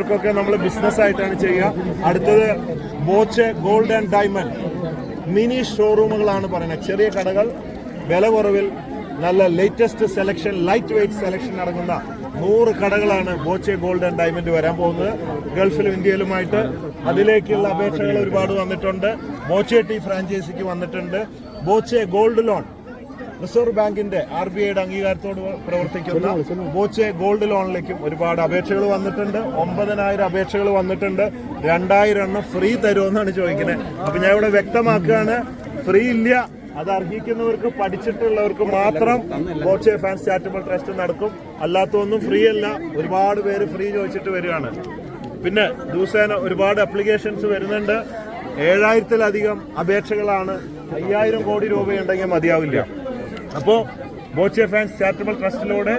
ഇവർക്കൊക്കെ നമ്മൾ ബിസിനസ് ആയിട്ടാണ് ചെയ്യുക. അടുത്തത് Boche gold and diamond mini ഷോറൂമുകളാണ് പറയുന്നത്. ചെറിയ കടകൾ വില കുറവിൽ നല്ല latest selection light weight selection നടക്കുന്ന നൂറ് കടകളാണ് ബോച്ചെ ഗോൾഡ് ആൻഡ് ഡയമണ്ട് വരാൻ പോകുന്നത്. ഗൾഫിലും ഇന്ത്യയിലുമായിട്ട് അതിലേക്കുള്ള അപേക്ഷകൾ ഒരുപാട് വന്നിട്ടുണ്ട്. ബോച്ചെ ടി ഫ്രാഞ്ചൈസിക്ക് വന്നിട്ടുണ്ട്. ബോച്ചെ ഗോൾഡ് ലോൺ റിസർവ് ബാങ്കിന്റെ ആർ ബി ഐയുടെ അംഗീകാരത്തോട് പ്രവർത്തിക്കുന്ന ബോച്ചെ ഗോൾഡ് ലോണിലേക്കും ഒരുപാട് അപേക്ഷകൾ വന്നിട്ടുണ്ട്. ഒമ്പതിനായിരം അപേക്ഷകൾ വന്നിട്ടുണ്ട്. രണ്ടായിരം എണ്ണം ഫ്രീ തരുമെന്നാണ് ചോദിക്കുന്നത്. അപ്പൊ ഞാൻ ഇവിടെ വ്യക്തമാക്കുകയാണ്. ഫ്രീ ഇല്ല. അത് അർഹിക്കുന്നവർക്ക് പഠിച്ചിട്ടുള്ളവർക്ക് മാത്രം ബോച്ചെ ഫാൻസ് ചാരിറ്റബിൾ ട്രസ്റ്റ് നടക്കും. അല്ലാത്തൊന്നും ഫ്രീ അല്ല. ഒരുപാട് പേര് ഫ്രീ ചോദിച്ചിട്ട് വരികയാണ്. പിന്നെ ദിവസേന ഒരുപാട് അപ്ലിക്കേഷൻസ് വരുന്നുണ്ട്. ഏഴായിരത്തിലധികം അപേക്ഷകളാണ്. അയ്യായിരം കോടി രൂപയുണ്ടെങ്കിൽ മതിയാവില്ല. അപ്പോൾ ബോച്ചെ ഫാൻസ് ചാരിറ്റബിൾ ട്രസ്റ്റിലൂടെ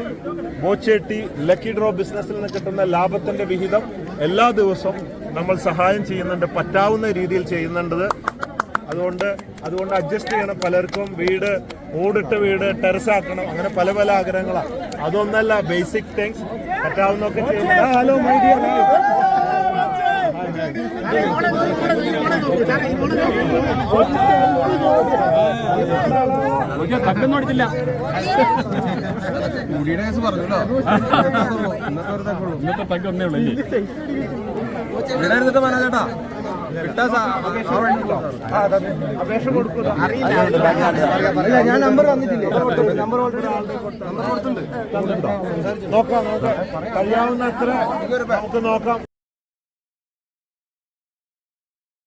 ബോച്ചെ ടി ലക്കി ഡ്രോ ബിസിനസ്സിൽ നിന്ന് കിട്ടുന്ന ലാഭത്തിന്റെ വിഹിതം എല്ലാ ദിവസവും നമ്മൾ സഹായം ചെയ്യുന്നുണ്ട് പറ്റാവുന്ന രീതിയിൽ ചെയ്യുന്നുണ്ട്. അതുകൊണ്ട് അതുകൊണ്ട് അഡ്ജസ്റ്റ് ചെയ്യണം. പലർക്കും വീട് ഓടിട്ട് വീട് ടെറസ് ആക്കണം. അങ്ങനെ പല പല ആഗ്രഹങ്ങളാണ് അതൊന്നല്ല ബേസിക് തിങ്സ് പറ്റാവുന്നൊക്കെ ചെയ്യുന്നത്. ഹലോ തക്കൊന്നും ഇന്നത്തെ തക്ക് ഒന്നേ ഉള്ളൂ ചേട്ടാ. കൊടുക്കുക. ഞാൻ നമ്പർ നമ്പർ ഓൾറെഡി നമ്പർ കൊടുത്തിട്ടുണ്ട്. നോക്കാം നോക്കാം. കഴിയാവുന്ന അത്ര നമുക്ക് നോക്കാം.